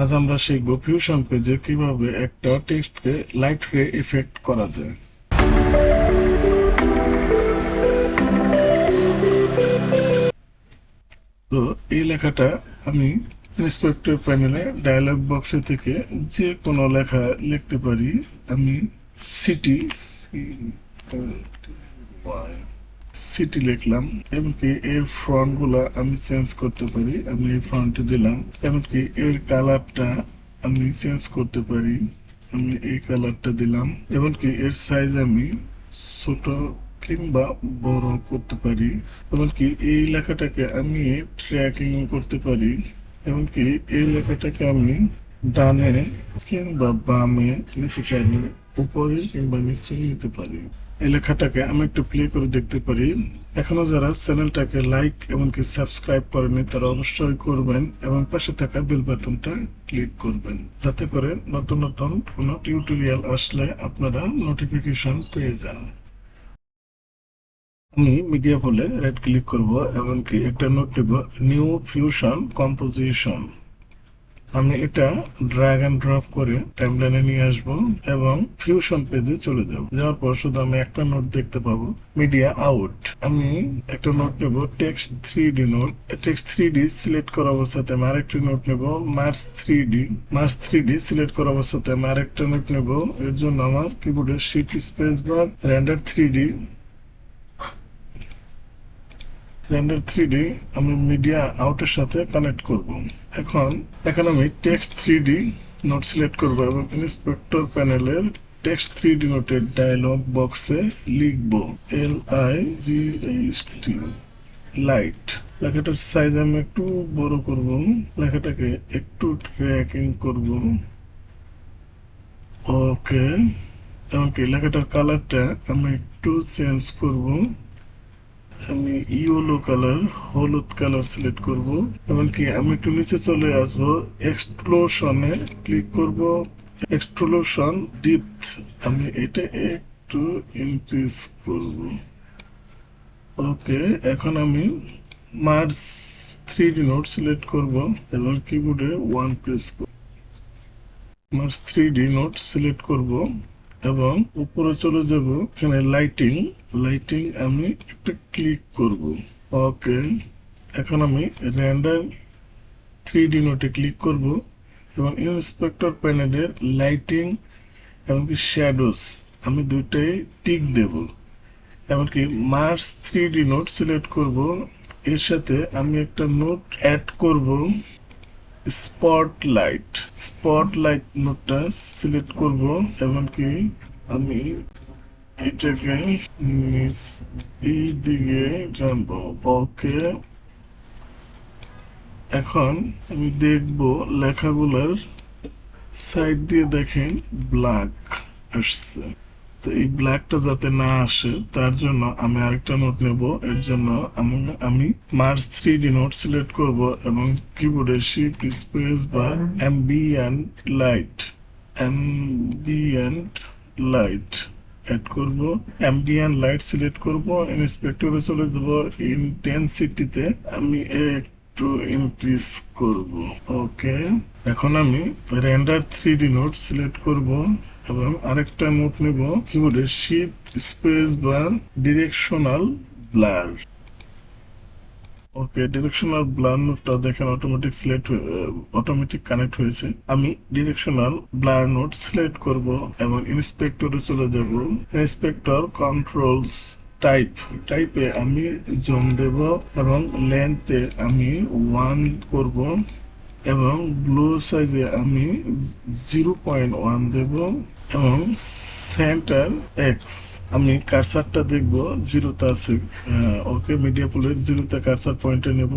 আজ আমরা শিখব ফিউশন পেজে কীভাবে একটা টেক্সটকে লাইট রে ইফেক্ট করা যায়। তো এই লেখাটা আমি ইন্সপেক্টর প্যানেলে ডায়ালগ বক্সে থেকে যে কোনো লেখা লিখতে পারি। আমি সিটি সিটি লিখলাম, এমনকি এর ফ্রন্টগুলা আমি চেঞ্জ করতে পারি, আমি এই ফ্রন্টে দিলাম, এমনকি এর কালারটা আমি চেঞ্জ করতে পারি, আমি এই কালারটা দিলাম, এমনকি এর সাইজ আমি ছোট কিংবা বড় করতে পারি, এমনকি এই লেখাটাকে আমি ট্র্যাকিং করতে পারি, এমনকি এই লেখাটাকে আমি ডানে কিংবা বামে নিতে পারি উপরে কিংবা নিচে নিতে পারি। এই লেখাটাকে আমি একটু প্লে করে দেখতে পারি। এখনও যারা চ্যানেলটাকে লাইক এমনকি সাবস্ক্রাইব করেনি তারা অবশ্যই করবেন এবং পাশে থাকা বেল বাটনটা ক্লিক করবেন। যাতে করে নতুন নতুন কোনো টিউটোরিয়াল আসলে আপনারা নোটিফিকেশন পেয়ে যান। আমি মিডিয়া বলে রাইট ক্লিক করব, এমনকি একটা নোট নেব নিউ ফিউশন কম্পোজিশন আমি এটা ড্র্যাগ এন্ড ড্রপ করে টাইমলাইনে নিয়ে আসব এবং ফিউশন পেজে চলে যাব। যাওয়ার পর শুধু আমি একটা নোট দেখতে পাবো মিডিয়া আউট আমি একটা নোট নেব text three D note text three D select করা অবস্থাতে আমি আরেকটি নোট নেব merge three D merge three D select করা অবস্থাতে আমি আরেকটা নোট নেব। এর জন্য আমার কিবোর্ডে shift space bar render three D render three D আমি মিডিয়া আউটের সাথে কানেক্ট করব। এখন এখন আমি text three D note select করব এবং ইন্সপেক্টর প্যানেলের টেক্সট থ্রি ডি নোটের ডায়লগ বক্সে লিখব। L I G H T light লেখাটার size আমি একটু বড় করব। লেখাটাকে একটু ট্র্যাকিং করব। ওকে এমনকি লেখাটার কালারটা আমি একটু চেঞ্জ করব। আমি ইয়েলো কালার, হলুদ কালার সিলেক্ট করব। এমনকি আমি একটু নিচে চলে আসব। এক্সপ্লোশনে ক্লিক করব। এক্সপ্লোশন ডিপথ আমি এটা একটু ইনক্রিজ করব। ওকে এখন আমি মার্স থ্রি নোট সিলেক্ট করব। এবং কিবোর্ডে ওয়ান প্রেস করব। Merge three D note select করব। এবং উপরে চলে যাব এখানে লাইটিং লাইটিং আমি একটা ক্লিক করব। ওকে এখন আমি র্যান্ডার থ্রি ডি নোটে ক্লিক করব এবং ইন্সপেক্টর প্যানেলের লাইটিং এমনকি শ্যাডোস আমি দুইটাই টিক দেব। এমনকি merge three D note select করব। এর সাথে আমি একটা নোট অ্যাড করব। স্পটলাইট স্পটলাইট নোটটা সিলেক্ট করব এমনকি আমি এটাকে নিচ এই দিকে টানবো ওকে। এখন আমি দেখব লেখাগুলোর সাইড দিয়ে দেখেন ব্ল্যাক আসছে। তো এই ব্ল্যাকটা যাতে না আসে, তার জন্য আমি আরেকটা নোট নেব। এর জন্য আমি merge three D node select করব এবং কিবোর্ডে শিফট স্পেস বা ambient light ambient light add করব। অ্যাম্বিয়েন্ট লাইট সিলেক্ট করব ইন্সপেক্টরে চলে যাব। ইন্টেন্সিটিতে আমি একটু ইনক্রিজ করব। ওকে এখন আমি render three D note select করব। এবং আরেকটা নোট নেব কিবোর্ডে shift space bar directional blur okay directional blur দেখেন অটোমেটিক সিলেক্ট অটোমেটিক কানেক্ট হয়েছে। আমি ডিরেকশনাল ব্লার নোট সিলেক্ট করব এবং ইন্সপেক্টরে চলে যাব। ইন্সপেক্টর কন্ট্রোলস টাইপ টাইপে আমি জুম দেব এবং লেন্থে আমি ওয়ান করব এবং ব্লু সাইজে আমি জিরো পয়েন্ট ওয়ান দেব। এবং সেন্টার এক্স আমি কারসারটা দেখব জিরোতে আছে। ওকে মিডিয়া পুলের জিরোতে কারসার পয়েন্টে নেব,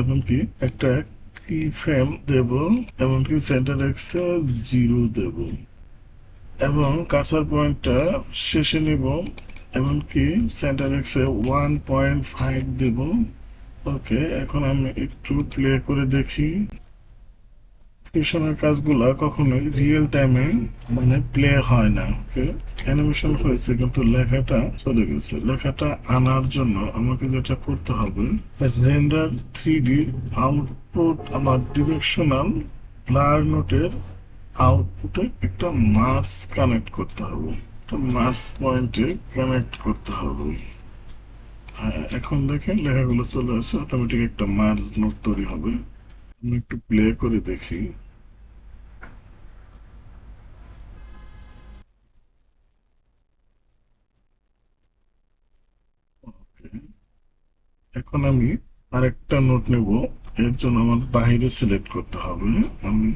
এবং কি? একটা কি ফ্রেম দেব, এবং কি? সেন্টার এক্স জিরো দেব। এবং কারসার পয়েন্টটা শেষে নেব এমনকি সেন্টার এক্সে ওয়ান পয়েন্ট ফাইভ দেব। ওকে, এখন আমি একটু প্লে করে দেখি। ফিউশনের কাজগুলা কখনোই রিয়েল টাইমে মানে প্লে হয় না ওকে অ্যানিমেশন হয়েছে কিন্তু লেখাটা চলে গেছে। লেখাটা আনার জন্য আমাকে যেটা করতে হবে রেন্ডার থ্রি ডি আউটপুট আমার ডিরেকশনাল ব্লার নোটের আউটপুটে একটা মার্স কানেক্ট করতে হবে। একটা মার্স পয়েন্টে কানেক্ট করতে হবে। এখন দেখেন লেখাগুলো চলে আসে অটোমেটিক একটা মার্স নোট তৈরি হবে। আমি একটু প্লে করে দেখি। এখন আমি আরেকটা নোট নেব। এর জন্য আমার বাইরে সিলেক্ট করতে হবে। আমি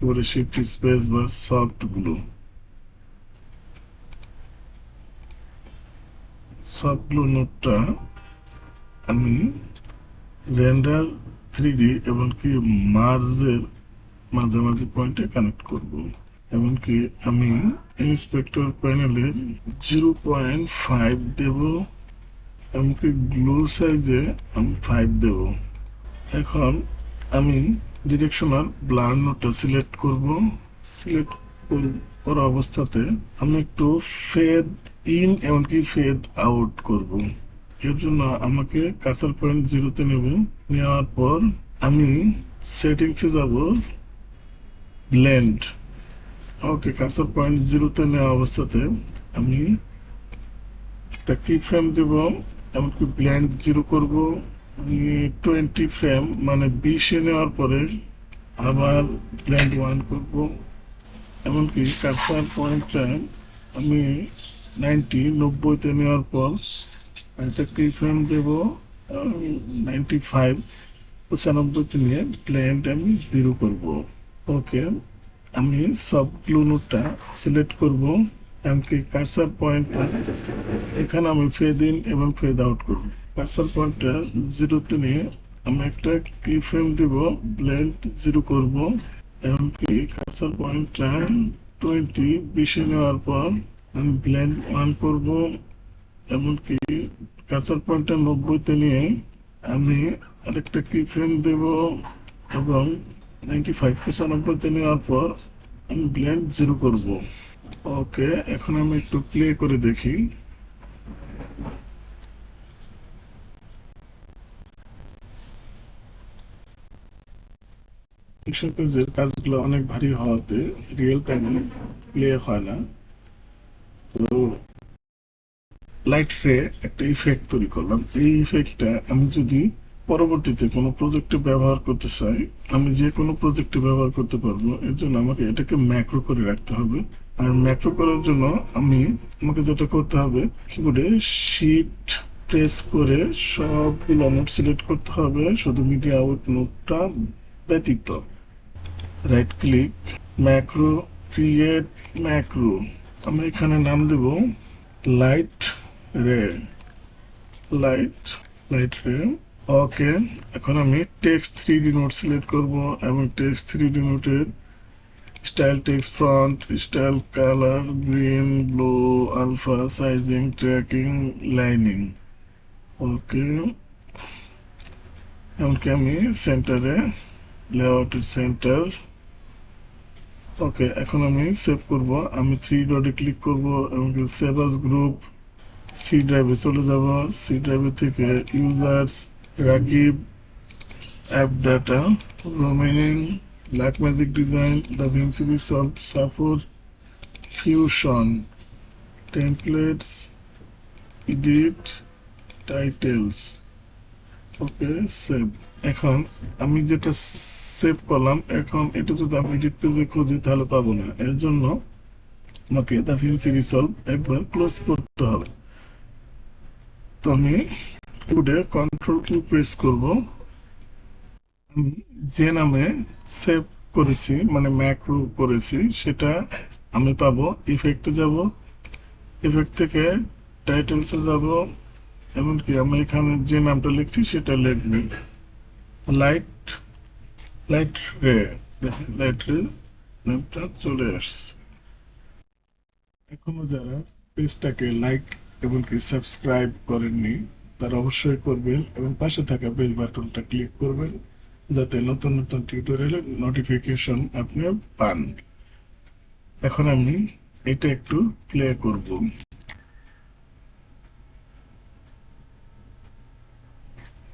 করে শিফট স্পেস বা সফট গ্লু সফট গ্লু নোটটা আমি রেন্ডার থ্রি ডি এমনকি মার্জের মাঝামাঝি পয়েন্টে কানেক্ট করব। এমনকি আমি ইন্সপেক্টর প্যানেলের জিরো পয়েন্ট ফাইভ দেবো। এমনকি গ্লু সাইজে আমি ফাইভ দেব। এখন আমি ডিরেকশনাল ব্লার নোটটা সিলেক্ট করব। সিলেক্ট করা অবস্থাতে আমি একটু ফেদ ইন এমনকি ফেদ আউট করব। এর জন্য আমাকে কার্সার পয়েন্ট জিরোতে নেব। নেওয়ার পর আমি সেটিংসে যাব। ব্লেন্ড ওকে কার্সার পয়েন্ট জিরোতে নেওয়া অবস্থাতে আমি একটা কি ফ্রেম দেব, এমনকি ব্ল্যান্ড জিরো করব। টোয়েন্টি ফ্রেম মানে বিশে নেওয়ার পরে আবার ব্ল্যান্ড ওয়ান করব। এমনকি কারসার পয়েন্টটা আমি নাইনটি নব্বইতে নেওয়ার পর একটা কি ফ্রেম দেব নাইনটি ফাইভ পঁচানব্বইতে নিয়ে ব্ল্যান্ড আমি জিরো করব। ওকে আমি সব গ্লুনোটা সিলেক্ট করব। এমনকি কার্সার পয়েন্টটা এখানে আমি ফেদ ইন এবং ফেদ আউট করব। কার্সার পয়েন্টটা জিরোতে নিয়ে আমি একটা কি ফ্রেম দিব ব্লেন্ড জিরো করব। এমনকি কার্সার পয়েন্টটা টোয়েন্টি বিশে নেওয়ার পর আমি ব্লেন্ড ওয়ান করব। এমনকি কার্সার পয়েন্টটা নব্বইতে নিয়ে আমি আরেকটা কি ফ্রেম দেব এবং নাইনটি ফাইভ পঁচানব্বইতে নেওয়ার পর আমি ব্লেন্ড জিরো করব। ওকে, এখন আমি একটু প্লে করে দেখি। পেজের কাজগুলো অনেক ভারী হওয়াতে রিয়েল টাইমে প্লে হয় না। তো লাইট রে একটা ইফেক্ট তৈরি করলাম। এই ইফেক্টটা আমি যদি পরবর্তীতে কোনো প্রজেক্টে ব্যবহার করতে চাই, আমি যে কোনো প্রজেক্টে ব্যবহার করতে পারব, এর জন্য আমাকে এটাকে ম্যাক্রো করে রাখতে হবে। আর ম্যাক্রো করার জন্য আমি আমাকে যেটা করতে হবে কিবোর্ডে শিট প্রেস করে সবগুলো নোট সিলেক্ট করতে হবে, শুধু মিডিয়া আউট নোটটা ব্যতীত। Right click macro create macro আমি এখানে নাম দেব light ray light light ray okay এখন আমি text three D note select করব এবং টেক্সট থ্রি ডি নোটের style text font style colour green blue alpha sizing tracking lining okay এমনকি আমি সেন্টারে লেআউটের সেন্টার ওকে এখন আমি সেভ করব। আমি থ্রি ডটে ক্লিক করব এমনকি সেভ আস গ্রুপ সি ড্রাইভে চলে যাব। সি ড্রাইভে থেকে users Rakib app data roaming Blackmagic design DaVinci resolve support fusion templates edit titles okay save এখন আমি যেটা সেভ করলাম, এখন এটা যদি আমি এডিট পেজে খুঁজি, তাহলে পাবো না। এর জন্য আমাকে দ্য ফিনসি রিসলভ একবার ক্লোজ করতে হবে। তো আমি কিবোর্ডে কন্ট্রোল কিউ প্রেস করব। যে নামে সেভ করেছি মানে ম্যাক্রো করেছি, সেটা আমি পাবো ইফেক্টে যাব ইফেক্ট থেকে টাইটেলসে যাব, এমনকি আমি এখানে যে নামটা লিখছি সেটা লিখবে। লাইট লাইট রে লাইট রে নামটা চলে আসছে। এখনও যারা পেজটাকে লাইক এমনকি সাবস্ক্রাইব করেননি, তারা অবশ্যই করবেন এবং পাশে থাকা বেল বাটনটা ক্লিক করবেন। যাতে নতুন নতুন টিউটোরিয়ালের নোটিফিকেশন আপনি পান। এখন আমি এটা একটু প্লে করব।